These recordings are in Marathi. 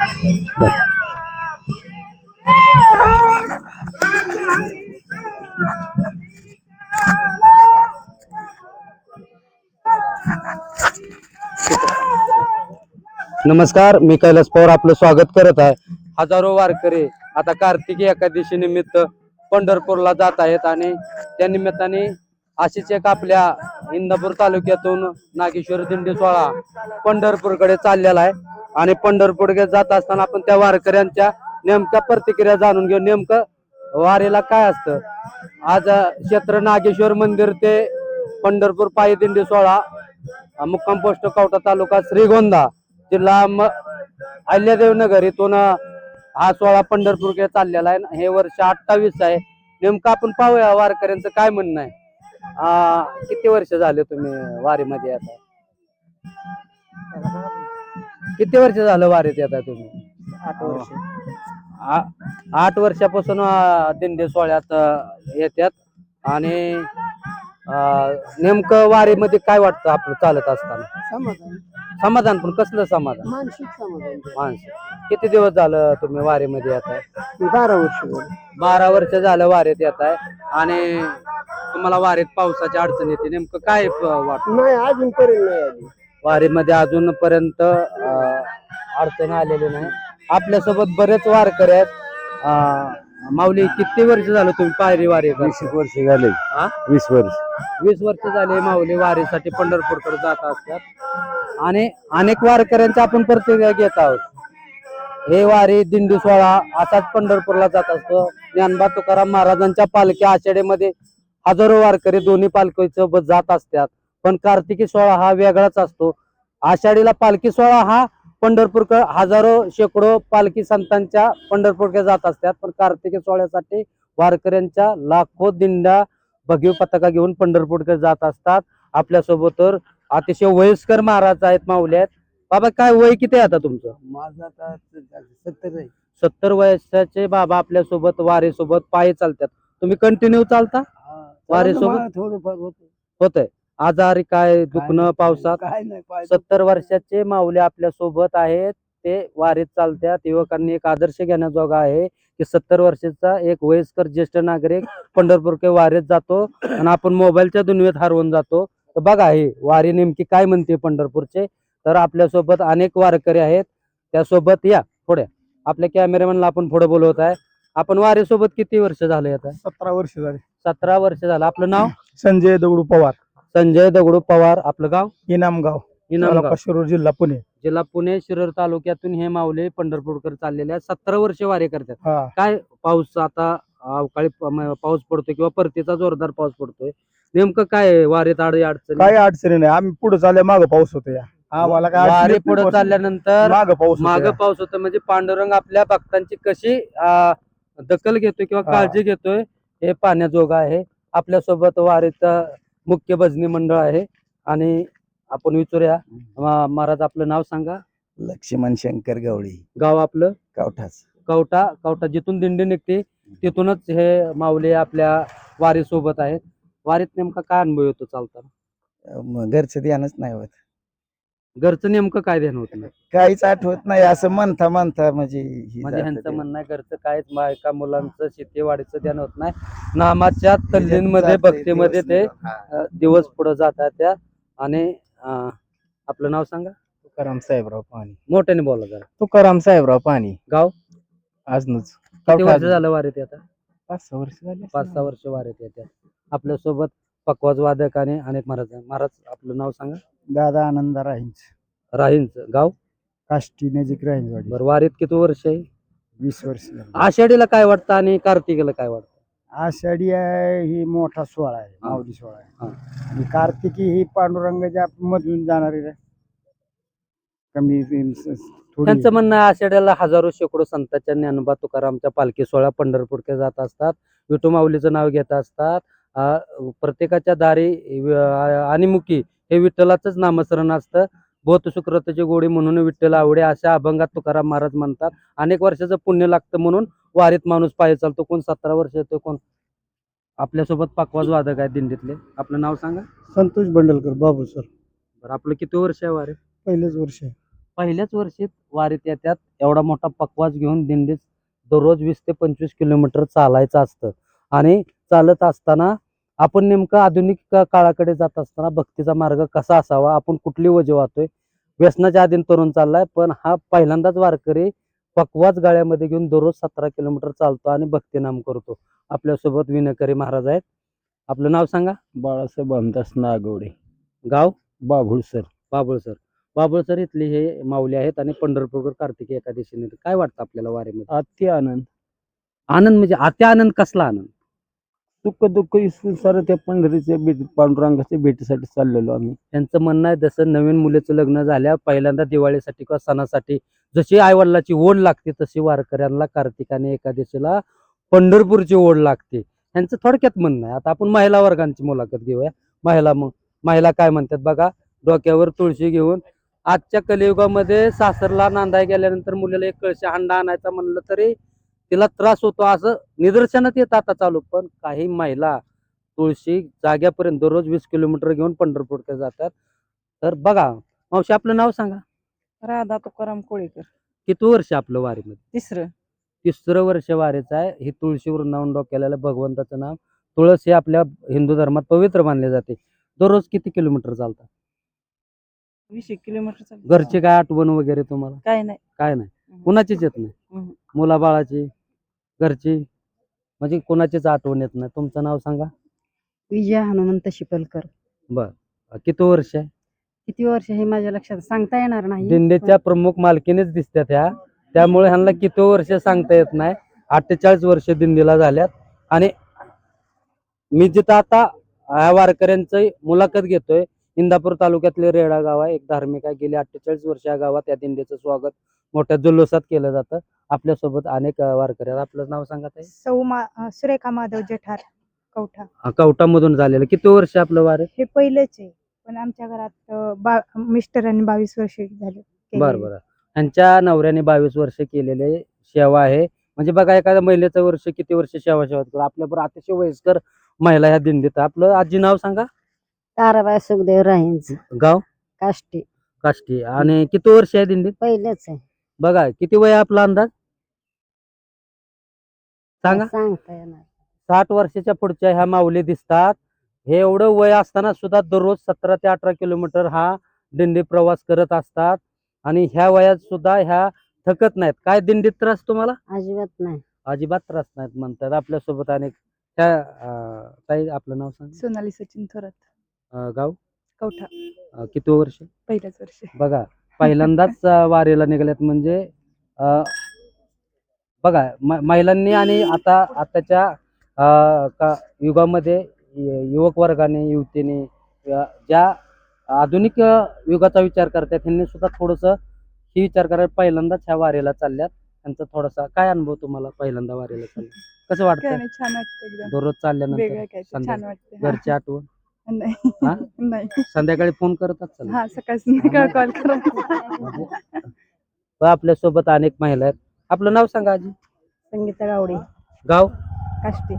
नमस्कार मी कैलास पवार. आपलं स्वागत करत आहे. हजारो वारकरी आता कार्तिकी एकादशी निमित्त पंढरपूरला जात आहेत आणि त्या निमित्ताने अशीच एक आपल्या इंदापूर तालुक्यातून नागेश्वर दिंडी सोहळा पंढरपूरकडे चाललेला आहे. आणि पंढरपूरकडे जात असताना आपण त्या वारकऱ्यांच्या नेमक्या प्रतिक्रिया जाणून घेऊ. नेमकं वारीला काय असतं? आज क्षेत्र नागेश्वर मंदिर ते पंढरपूर पायी दिंडी सोहळा मुक्काम पोस्ट कवठा तालुका श्रीगोंदा जिल्हा म अहिल्यादेवनगर इथून हा सोहळा पंढरपूरकडे चाललेला आहे. हे वर्ष अठ्ठावीस आहे. नेमकं आपण पाहूया वारकऱ्यांचं काय म्हणणं आहे. किती वर्ष झाले तुम्ही वारीमध्ये आता? किती वर्ष झालं वारीत येता तुम्ही? आठ वर्ष. आ- आठ वर्षापासून अं, दिंडी सोहळ्यात अं, येतात आणि अं, नेमकं वारीमध्ये काय वाटतं आपलं चालत असताना? समाधान. समाधान पण कसलं समाधान? मानसिक समाधान. माणसं किती दिवस झालं तुम्ही वारीमध्ये येत आहे मी बारा वर्ष झाली. बारा वर्ष झालं वारीत येत आहे आणि तुम्हाला वारीत पावसाची अडचण येते नेमकं काय वाटत? नाही अजूनपर्यंत नाही आली. वारीमध्ये अजूनपर्यंत अं, अडचण आलेली नाही. आपल्यासोबत बरेच वारकरी आहेत. अं, माऊली किती वर्ष झालं तुम्ही पायरी वारी करता? वीस वर्ष झाले. हा? वीस वर्ष. वीस वर्ष झाले माऊली वारीसाठी पंढरपूरकडे जात असतात. आणि अनेक वारकऱ्यांच्या आपण प्रतिक्रिया घेत आहोत. हे वारी दिंडी सोहळा असाच पंढरपूरला जात असतो. ज्ञानबा तुकाराम महाराजांच्या पालखी आषाढीमध्ये हजारो वारकरी दोन्ही पालखीसोबत जात असतात. पण कार्तिकी सोहळा हा वेगळाच असतो. आषाढीला पालखी सोहळा हा पंढरपूरकडे हजारो शेकडो पालखी संतांच्या पंढरपूरकडे जात असतात. पण कार्तिकी सोहळ्यासाठी वारकऱ्यांच्या लाखो दिंड्या भगीव पताका घेऊन पंढरपूरकडे जात असतात. आपल्यासोबत तर अतिशय वयस्कर महाराज आहेत माऊली आहेत. बाबा काय वय किती आहे आता तुमचं? माझं आता सत्तर आहे. सत्तर वयाचे बाबा आपल्यासोबत वारी सोबत पायी चालतात. तुम्ही कंटिन्यू चालता? वारीसोबत? थोडंफार होत. होतंय. आजारी काय दुखणं पावसात काय नाही पाय सत्तर वर्षाचे माऊली आपल्यासोबत आहेत. ते वारीत चालतात युवकांनी एक आदर्श घेण्याजोगा आहे की सत्तर वर्षाचा एक वयस्कर ज्येष्ठ नागरिक पंढरपूरके वारीत जातो आणि आपण मोबाईलच्या दुनियेत हरवून जातो. तर बघा हे वारी नेमकी काय म्हणते पंढरपूरचे. तर आपल्यासोबत अनेक वारकरी आहेत. त्यासोबत या पुढे. आपल्या कॅमेरामॅनला आपण पुढे बोलवत आहे. आपण वारीसोबत किती वर्ष झाले आता? सतरा वर्ष झाले. सतरा वर्ष झालं. आपलं नाव? संजय दगडू पवार. संजय दगडू पवार आपलं गाव? इनामगाव इनामगाव. शिरूर जिल्हा पुणे. जिल्हा पुणे शिरूर तालुक्यातून हे माऊली पंढरपूरकर चाललेले आहेत. सतरा वर्ष वारी करतात. हा. काय पाऊस आता अवकाळी प- म- पाऊस पडतोय किंवा परतीचा जोरदार पाऊस पडतोय? नेमकं काय आहे? वारीत आड अडचण? काही अडचणी नाही. आम्ही पुढे चालले माग पाऊस होतो या. आम्हाला काय वारी पुढे चालल्यानंतर माग पाऊस माग पाऊस होतं. म्हणजे पांडुरंग आपल्या भक्तांची कशी अं, दखल घेतोय किंवा हा. काळजी घेतोय हे पाहण्याजोगं आहे. आपल्यासोबत वारीत मुख्य भजनी मंडळ आहे. आणि आपण विचारूया मा- महाराज आपलं नाव सांगा. लक्ष्मण शंकर गवळी. गाव आपलं? कावठाच कवटा कवटा जिथून दिंडी निघते तिथूनच हे माऊली आपल्या वारी सोबत आहेत. वारीत नेमका काय अनुभव येतो चालताना? घरचं ध्यानच नाही होत. घरचं नेमकं काय ध्यान होत नाही? काहीच आठवत नाही असं म्हणता म्हणता म्हणजे ही म्हणजे जातं ह्यांचं ते. म्हणणं आहे घरचं काहीच बायका मुलांचं शेतीवाडीचं ध्यान होत नाही. नामाच्या तल्लीनमध्ये जातंय भक्तीमध्ये ते दिवस हा. अं, दिवस पुढे जातात त्या. आणि अं, आपलं नाव सांगा. तुकाराम साहेबराव पाणी. मोठ्याने बोला जरा. तुकाराम साहेबराव पाणी. गाव? आजनच. किती वर्ष झालं वारीत येतात? पाच सहा वर्ष झाली. पाच सहा वर्ष वारीत येतात. आपल्यासोबत पकवाज वादक आणि अनेक महाराज आहे. महाराज आपलं नाव सांगा दादा आनंद राहींच राहींच गाव काष्टी नजीक राहींचवाडी बरं वारीत किती वर्ष आहे वीस वर्ष झाली. आषाढीला काय वाटतं आणि कार्तिकीला काय वाटतं आषाढी आहे ही मोठा सोहळा आहे हा. माऊली सोहळा हा. आहे आणि कार्तिकी ही पांडुरंगाच्या मधून जाणारी. कमी स- थोडी त्यांचं म्हणणं आहे आषाढ्याला हजारो शेकडो संतांच्या ज्ञानोबा तुकारामच्या पालखी सोहळा पंढरपूरकडे जात असतात विठू माऊलीचं नाव घेत असतात प्रत्येकाच्या दारी आणि मुखी हे विठ्ठलाचंच नामस्मरण असतं. बोध सुक्रताची गोडी म्हणून विठ्ठल आवडे अशा अभंगात तुकाराम महाराज म्हणतात. अनेक वर्षाचं पुण्य लागतं म्हणून वारीत माणूस पाहिजे चालतो. कोण सतरा वर्ष येतो कोण आपल्यासोबत पाकवाज वादक आहेत दिंडीतले. आपलं नाव सांगा. संतोष बंडलकर बाबू सर. बरं आपलं किती वर्ष आहे वारीत? पहिलेच वर्ष आहे. पहिल्याच वर्षी वारीत येतात एवढा मोठा पकवाज घेऊन दिंडीत दररोज वीस ते पंचवीस किलोमीटर चालायचं असतं. आणि चालत असताना आपण नेमकं आधुनिक काळाकडे जात असताना भक्तीचा मार्ग कसा असावा? आपण कुठली वजे वाहतोय? व्यसनाच्या आधीन तरुण चाललाय पण हा पहिल्यांदाच वारकरी पकवाज गाड्यामध्ये घेऊन दररोज सतरा किलोमीटर चालतो आणि भक्तीनाम करतो. आपल्यासोबत विनकरी महाराज आहेत. आपलं नाव सांगा. बाळासाहेब अंदास नागवडे. गाव? बाभुळसर बाबळसर बाबळसर इथले हे माऊली आहेत आणि पंढरपूरकर कार्तिकी एकादशी काय वाटतं आपल्याला वारीमध्ये? अति आनंद. आनंद म्हणजे आत्या आनंद कसला आनंद? दुःख दुःख विसरून सारं त्या पंढरीच्या भेट पांडुरंगाच्या भेटीसाठी चाललेलो आम्ही. त्यांचं म्हणणं आहे जसं नवीन मुलीचं लग्न झाल्या पहिल्यांदा दिवाळीसाठी किंवा सणासाठी जशी आईवडिलाची ओढ लागते तशी वारकऱ्यांना कार्तिक आणि एकादशीला पंढरपूरची ओढ लागते. त्यांचं थोडक्यात म्हणणं आहे. आता आपण महिला वर्गांची मुलाखत घेऊया. महिला मग महिला काय म्हणतात बघा डोक्यावर तुळशी घेऊन. आजच्या कलियुगामध्ये सासरला नांदाय गेल्यानंतर मुलीला एक कळशी हांडा आणायचा म्हणलं तरी तिला त्रास होतो असं निदर्शनात येत आता चालू. पण काही महिला तुळशी जाग्यापर्यंत दररोज वीस किलोमीटर घेऊन पंढरपूरकडे जातात. तर बघा मावशी आपलं नाव सांगा. राधा तुकाराम कोळीकर. किती वर्ष आपलं वारीमध्ये? तिसरं. तिसरं वर्ष वारीचं आहे. हे तुळशी वृंदावन डोक्याला भगवंताचं नाव. तुळस हे आपल्या हिंदू धर्मात पवित्र मानले जाते. दररोज किती किलोमीटर चालतात? वीस एक किलोमीटर. घरची काय आठवण वगैरे तुम्हाला? काय नाही. काय नाही. कुणाचीच येत नाही. मुलाबाळाची? घरची? म्हणजे कुणाचीच आठवण येत नाही. तुमचं नाव सांगा. विजया हनुमंत शिपलकर. किती वर्ष आहे? किती वर्ष हे माझ्या लक्षात सांगता येणार नाही. दिंडीच्या प्रमुख मालकीनेच दिसतात ह्या. त्यामुळे ह्यांना किती वर्ष सांगता येत नाही. अठ्ठेचाळीस वर्ष दिंडीला झाल्यात. आणि मी जिथं आता ह्या वारकऱ्यांचं मुलाखत घेतोय. इंदापूर तालुक्यातले रेडा गाव आहे. एक धार्मिक आहे. गेली अठ्ठेचाळीस वर्ष या गावात या दिंडीचं स्वागत मोठ्या जल्लोषात केलं जातं. आपल्यासोबत अनेक वारकरी आहेत. आपलं नाव सांगा ताई. सौ मा अं, सुरेखा माधव जठार कवठा. हा, कवठामधून झालेलं. किती वर्ष आपलं वार हे पहिलेच आहे. पण आमच्या घरात अं, बा मिस्टरांनी बावीस वर्ष झाले बरं. बरं. त्यांच्या नवऱ्याने बावीस वर्ष केलेले सेवा आहे. म्हणजे बघा एखाद्या महिलेचं वर्ष किती वर्ष सेवा सेवा करतो? आपल्याबरोबर अतिशय वयस्कर महिला ह्या दिंडीत आहे. आपलं आजी नाव सांगा. ताराबाई सुखदेव राहींच गाव? काष्टी. काष्टी. आणि किती वर्ष आहे दिंडीत? पहिलेच आहे. बघा किती वय आहे आपला अंदाज? सांगा. सांगता येणार? साठ वर्षाच्या पुढच्या ह्या माऊली दिसतात. हे एवढं वय असताना सुद्धा दररोज सतरा ते अठरा किलोमीटर हा दिंडी प्रवास करत असतात. आणि ह्या वयात सुद्धा ह्या थकत नाहीत. काय दिंडीत त्रास तुम्हाला? अजिबात नाही. अजिबात त्रास नाहीत म्हणतात. आपल्यासोबत अनेक त्या अं, ताई आपलं नाव सांग. सोनाली सचिन थोरात. गाव? कवठा. अं, किती वर्ष? पहिल्याच वर्ष. बघा पहिल्यांदाच अं, वारीला निघाल्यात म्हणजे अं, बघा महिलांनी आणि आता आताच्या का युगामध्ये युवक वर्गाने युवतीने ज्या आधुनिक युगाचा विचार करतात त्यांनी सुद्धा थोडस ही विचार करायला पहिल्यांदाच ह्या वारीला चालल्यात. त्यांचा थोडासा काय अनुभव तुम्हाला पहिल्यांदा वारीला चालल्या कसं वाटतं छान दररोज चालल्यानंतर. घरची आठवण? संध्याकाळी फोन करतात चला हा सकाळ कॉल करा व आपल्यासोबत अनेक महिला आहेत. आपलं नाव सांगा आजी. संगीता गावडे. गाव? काष्टी.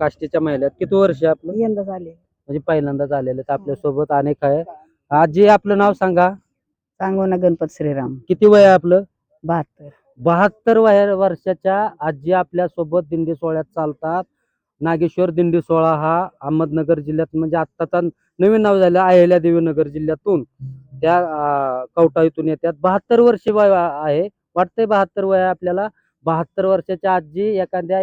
काष्टीच्या महिला आहेत किती वर्ष आहे आपलं? यंदा झाले म्हणजे पहिल्यांदाच आलेले आहेत आपल्यासोबत अनेक आहे. आजी आपलं नाव सांगा. सांगू ना गणपत श्रीराम. किती वय आहे आपलं? बहात्तर. बहात्तर वया वर्षाच्या आजी आपल्यासोबत दिंडी सोहळ्यात चालतात. नागेश्वर दिंडी सोहळा हा अहमदनगर जिल्ह्यात म्हणजे आत्ताचा नवीन नाव झालं अहिल्यादेवी नगर जिल्ह्यातून. त्या अं, कवठा इथून येतात. बहात्तर वर्ष वय आहे. वाटतंय बहात्तर वय आपल्याला. बहात्तर वर्षाच्या आजी एखाद्या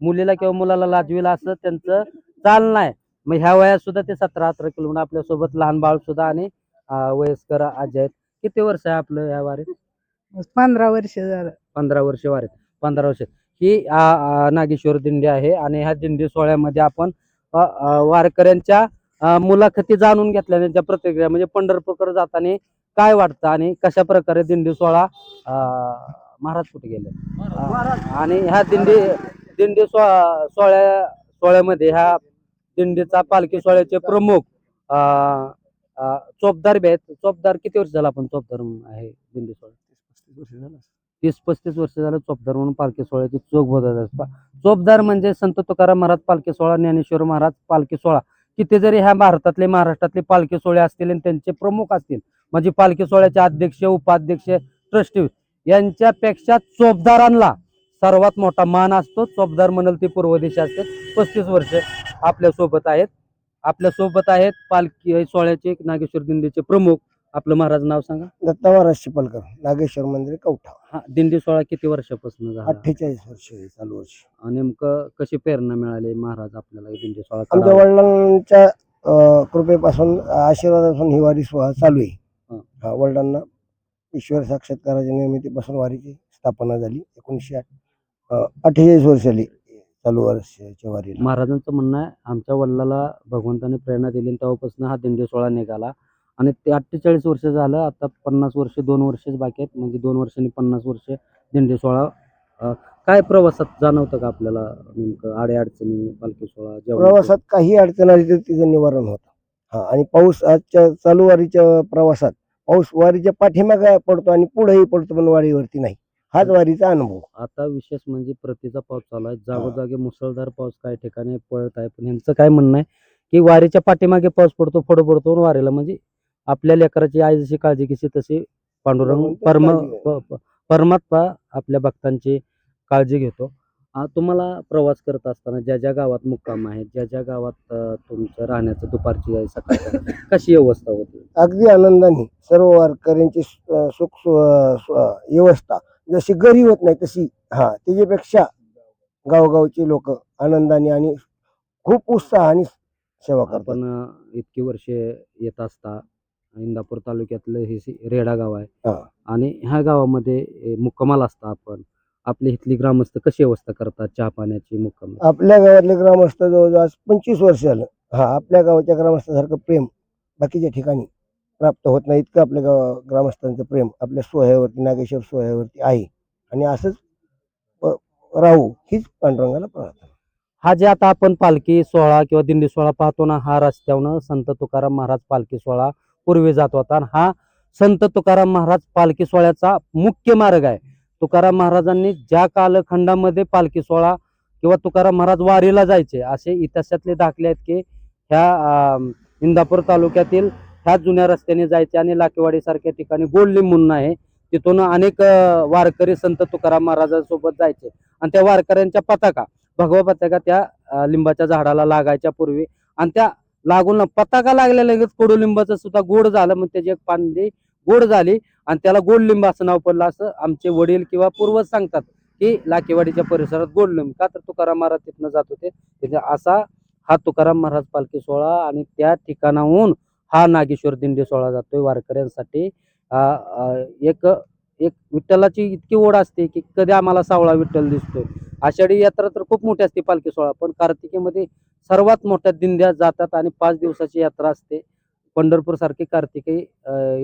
मुलीला किंवा मुलाला लाजवीला असं त्यांचं चालणं आहे. मग ह्या वयात सुद्धा ते सतरा अठरा किलोमीटर आपल्यासोबत लहान बाळ सुद्धा आणि वयस्कर आजी आहेत. किती वर्ष आहे आपलं ह्या वारीत? पंधरा वर्ष झालं. पंधरा वर्ष वारीत. पंधरा वर्ष. ही नागेश्वर दिंडी आहे आणि ह्या दिंडी सोहळ्यामध्ये आपण वारकऱ्यांच्या मुलाखती जाणून घेतल्या. त्यांच्या प्रतिक्रिया म्हणजे पंढरपूरकडे जाताना काय वाटतं आणि कशा प्रकारे दिंडी सोहळा महाराज कुठे गेले? आणि ह्या दिंडी दिंडी सोहळा सोहळ्या सोहळ्यामध्ये ह्या दिंडीचा पालखी सोहळ्याचे प्रमुख चोपदार बी आहेत. चोपदार किती वर्ष झाला आपण चोपदार म्हणून आहे दिंडी सोहळा? तीस पस्तीस वर्ष झालं. चोपदार म्हणून पालखी सोहळ्याची चोख असतात चोपदार म्हणजे संत तुकाराम महाराज पालखी सोहळा ज्ञानेश्वर महाराज पालखी सोहळा. किती जरी ह्या भारतातले महाराष्ट्रातले पालखी सोहळे असतील आणि त्यांचे प्रमुख असतील. म्हणजे पालखी सोहळ्याचे अध्यक्ष उपाध्यक्ष ट्रस्टी यांच्यापेक्षा चोपदारांना सर्वात मोठा मान असतो. चोपदार म्हणाल ती पूर्व दिशा असते. पस्तीस वर्ष आपल्यासोबत आहेत. आपल्यासोबत आहेत पालखी सोहळ्याचे नागेश्वर दिंडीचे प्रमुख. आपलं महाराज नाव सांगा. दत्ता महाराज शिपलकर नागेश्वर मंदिर कवठा हा दिंडी सोहळा किती वर्षापासून झाला? अठ्ठेचाळीस वर्ष आहे चालू वर्ष. आणि नेमकं कशी प्रेरणा मिळाली महाराज आपल्याला दिंडी सोहळा आमच्या करावा? वडिलांच्या अं, कृपेपासून आशीर्वादापासून ही वारी सोहळा चालू आहे. वडिलांना ईश्वर साक्षात्काराच्या निर्मितीपासून वारीची स्थापना झाली. एकोणीसशे अठ्ठेचाळीस वर्ष झाली चालू वर्षाच्या वारीला. महाराजांचं म्हणणं आहे आमच्या वडिलाला भगवंताने प्रेरणा दिली आणि तेव्हापासून हा दिंडी सोहळा निघाला. आणि ते अठ्ठेचाळीस वर्ष झालं आता पन्नास वर्ष दोन वर्षच बाकी आहेत. म्हणजे दोन वर्षांनी पन्नास वर्ष दिंडी सोहळा काय प्रवासात जाणवतं का आपल्याला नेमकं? आडे अडचणी पालखी सोहळा? प्रवासात काही अडचण आली तर तिचं निवारण होतं. हा आणि पाऊस आजच्या चालू वारीच्या प्रवासात पाऊस वारीच्या पाठीमागे पडतो आणि पुढेही पडतो पण वारीवरती नाही. हाच वारीचा अनुभव. आता विशेष म्हणजे प्रतीचा पाऊस चालू आहे. जागोजागी मुसळधार पाऊस काही ठिकाणी पडत आहे. पण यांचं काय म्हणणं आहे की वारीच्या पाठीमागे पाऊस पडतो फडो पडतो वारीला म्हणजे आपल्या लेकराची आई जशी काळजी घेते तशी पांडुरंग भगवंत परम परमात्मा आपल्या भक्तांची काळजी घेतो. आ, तुम्हाला प्रवास करत असताना ज्या ज्या गावात मुक्काम आहे ज्या ज्या गावात अ, तुमचं राहण्याचं दुपारची आहे सकाळची कशी व्यवस्था होती? अगदी आनंदाने सर्व वारकऱ्यांची सु- अं, सुख सु- सु- व्यवस्था जशी घरी होत नाही तशी हा त्याच्यापेक्षा गावगावची लोक आनंदाने आणि खूप उत्साहाने सेवा करतात. आपण अ, इतकी वर्षे येत असता इंदापूर तालुक्यातलं हे सी- रेडा गाव आहे. हा. आणि ह्या गावामध्ये ए, मुक्कामाला असता आपण. आपली इथली ग्रामस्थ कशी व्यवस्था करतात चहा पाण्याची मुक्काम? आपल्या गावातले ग्रामस्थ जवळजवळ आज पंचवीस वर्ष झालं. हा आपल्या गावाच्या ग्रामस्थासारखं प्रेम बाकीच्या ठिकाणी प्राप्त होत नाही. इतकं आपल्या गाव ग्रामस्थांचं प्रेम आपल्या सोहळ्यावरती नागेश्वर सोहळ्यावरती आहे. आणि असंच राहू हीच पांडुरंगाला प्रार्थना. हा जे आता आपण पालखी सोहळा किंवा दिंडी सोहळा पाहतो ना हा रस्त्यावनं संत तुकाराम महाराज पालखी सोहळा पूर्वी जात होता. आणि हा संत तुकाराम महाराज पालखी सोहळ्याचा मुख्य मार्ग आहे. तुकाराम महाराजांनी ज्या कालखंडामध्ये पालखी सोहळा किंवा तुकाराम महाराज वारीला जायचे असे इतिहासातले दाखले आहेत की ह्या इंदापूर तालुक्यातील ह्या जुन्या रस्त्याने जायचे आणि लाकेवाडी सारख्या ठिकाणी गोडलिंब म्हणून आहे. तिथून अनेक वारकरी संत तुकाराम महाराजांसोबत जायचे. आणि त्या वारकऱ्यांच्या पताका भगवा पताका त्या लिंबाच्या झाडाला लागायच्या पूर्वी. आणि त्या लागून पताका लागल्या लगेच कडुलिंबाचं सुद्धा गोड झालं मग त्याची एक पांढरी गोड झाली. आणि त्याला गोडलिंब असं नाव पडलं असं आमचे वडील किंवा पूर्वज सांगतात की लाकेवाडीच्या परिसरात गोडलिंब. का तर तुकाराम महाराज तिथनं जात होते. तिथे असा हा तुकाराम महाराज पालखी सोहळा आणि त्या ठिकाणाहून हा नागेश्वर दिंडी सोहळा जातोय वारकऱ्यांसाठी. एक एक विठ्ठलाची इतकी ओढ असते की कधी आम्हाला सावळा विठ्ठल दिसतोय. आषाढी यात्रा तर खूप मोठी असते पालखी सोहळा पण कार्तिकीमध्ये सर्वात मोठ्या दिंड्या जातात आणि पाच दिवसाची यात्रा असते. पंढरपूर सारखी कार्तिकी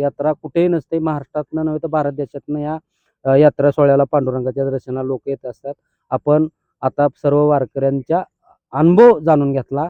यात्रा कुठेही नसते. महाराष्ट्रातनं नव्हे तर भारत देशातनं या यात्रा सोहळ्याला पांडुरंगाच्या दर्शनाला लोक येत असतात. आपण आता सर्व वारकऱ्यांच्या अनुभव जाणून घेतला.